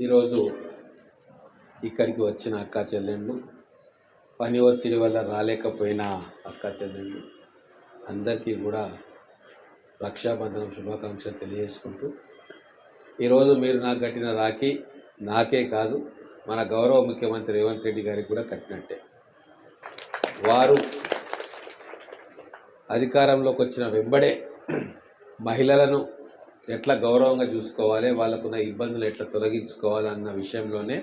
ఈరోజు ఇక్కడికి వచ్చిన అక్క చెల్లెళ్ళు పని ఒత్తిడి వల్ల రాలేకపోయిన అక్క చెల్లెళ్ళు అందరికీ కూడా రక్షాబంధనం శుభాకాంక్షలు తెలియజేసుకుంటూ ఈరోజు మీరు నాకు కట్టిన రాఖీ నాకే కాదు మన గౌరవ ముఖ్యమంత్రి రేవంత్ రెడ్డి గారికి కూడా కట్టినట్టే. వారు అధికారంలోకి వచ్చిన వెంబడే మహిళలను ఎట్లా గౌరవంగా చూసుకోవాలి వాళ్ళకున్న ఇబ్బందులు ఎట్లా తొలగించుకోవాలి అన్న విషయంలోనే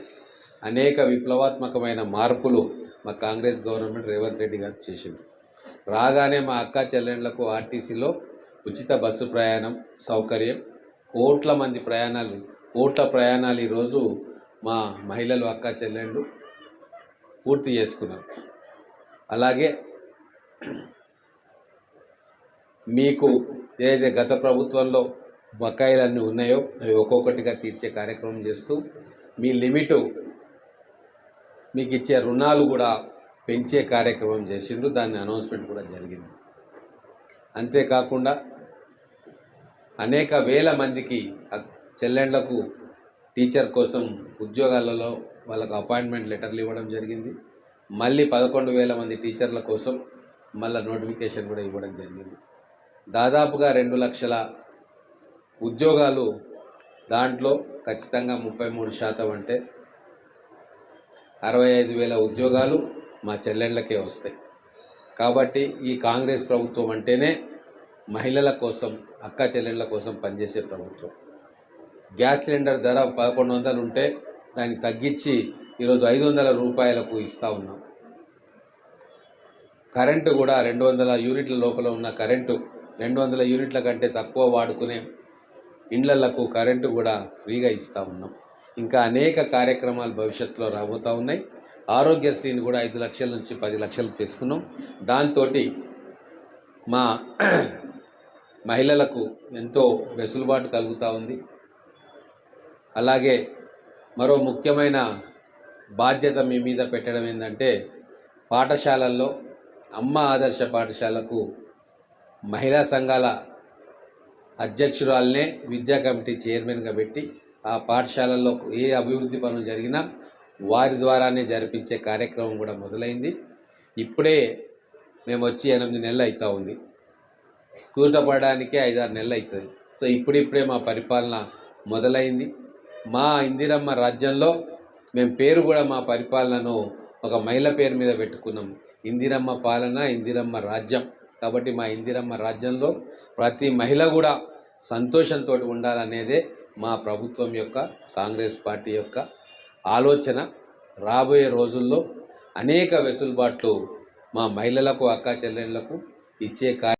అనేక విప్లవాత్మకమైన మార్పులు మా కాంగ్రెస్ గవర్నమెంట్ రేవంత్ రెడ్డి గారు చేసింది. రాగానే మా అక్క చెల్లెండ్లకు ఆర్టీసీలో ఉచిత బస్సు ప్రయాణం సౌకర్యం కోట్ల మంది ప్రయాణాలు కోట్ల ప్రయాణాలు ఈరోజు మా మహిళలు అక్క చెల్లెళ్ళు పూర్తి చేసుకున్నారు. అలాగే మీకు ఏదైతే గత ప్రభుత్వంలో బకాయిలన్నీ ఉన్నాయో అవి ఒక్కొక్కటిగా తీర్చే కార్యక్రమం చేస్తూ మీ లిమిటు మీకు ఇచ్చే రుణాలు కూడా పెంచే కార్యక్రమం చేసిండ్రు. దాని అనౌన్స్మెంట్ కూడా జరిగింది. అంతేకాకుండా అనేక వేల మందికి చెల్లెండ్లకు టీచర్ కోసం ఉద్యోగాలలో వాళ్ళకు అపాయింట్మెంట్ లెటర్లు ఇవ్వడం జరిగింది. మళ్ళీ పదకొండు వేల మంది టీచర్ల కోసం మళ్ళీ నోటిఫికేషన్ కూడా ఇవ్వడం జరిగింది. దాదాపుగా రెండు లక్షల ఉద్యోగాలు దాంట్లో ఖచ్చితంగా ముప్పై మూడు శాతం అంటే అరవై ఐదు వేల ఉద్యోగాలు మా చెల్లెళ్ళకే వస్తాయి. కాబట్టి ఈ కాంగ్రెస్ ప్రభుత్వం అంటేనే మహిళల కోసం అక్క చెల్లెళ్ళ కోసం పనిచేసే ప్రభుత్వం. గ్యాస్ సిలిండర్ ధర పదకొండు వందలు ఉంటే దాన్ని తగ్గించి ఈరోజు ఐదు వందల రూపాయలకు ఇస్తూ ఉన్నాం. కరెంటు కూడా రెండు వందల యూనిట్ల లోపల ఉన్న కరెంటు రెండు వందల యూనిట్ల కంటే తక్కువ వాడుకునే ఇండ్లకు కరెంటు కూడా ఫ్రీగా ఇస్తూ ఉన్నాం. ఇంకా అనేక కార్యక్రమాలు భవిష్యత్తులో రాబోతూ ఉన్నాయి. ఆరోగ్యశ్రీని కూడా ఐదు లక్షల నుంచి పది లక్షలు తీసుకున్నాం. దాంతో మా మహిళలకు ఎంతో వెసులుబాటు కలుగుతూ ఉంది. అలాగే మరో ముఖ్యమైన బాధ్యత మీ మీద పెట్టడం ఏంటంటే పాఠశాలల్లో అమ్మ ఆదర్శ పాఠశాలకు మహిళా సంఘాల అధ్యక్షురాలనే విద్యా కమిటీ చైర్మన్గా పెట్టి ఆ పాఠశాలల్లో ఏ అభివృద్ధి పనులు జరిగినా వారి ద్వారానే జరిపించే కార్యక్రమం కూడా మొదలైంది. ఇప్పుడే మేము వచ్చి ఎనిమిది నెలలు అవుతూ ఉంది. కూటపడడానికే ఐదారు నెలలు అవుతుంది సో ఇప్పుడిప్పుడే మా పరిపాలన మొదలైంది. మా ఇందిరమ్మ రాజ్యంలో మేము పేరు కూడా మా పరిపాలనను ఒక మహిళ పేరు మీద పెట్టుకున్నాం. ఇందిరమ్మ పాలన ఇందిరమ్మ రాజ్యం. కాబట్టి మా ఇందిరమ్మ రాజ్యంలో ప్రతి మహిళ కూడా సంతోషంతో ఉండాలనేదే మా ప్రభుత్వం యొక్క కాంగ్రెస్ పార్టీ యొక్క ఆలోచన. రాబోయే రోజుల్లో అనేక వెసులుబాట్లు మా మహిళలకు అక్క చెల్లెళ్ళకు ఇచ్చే కార్య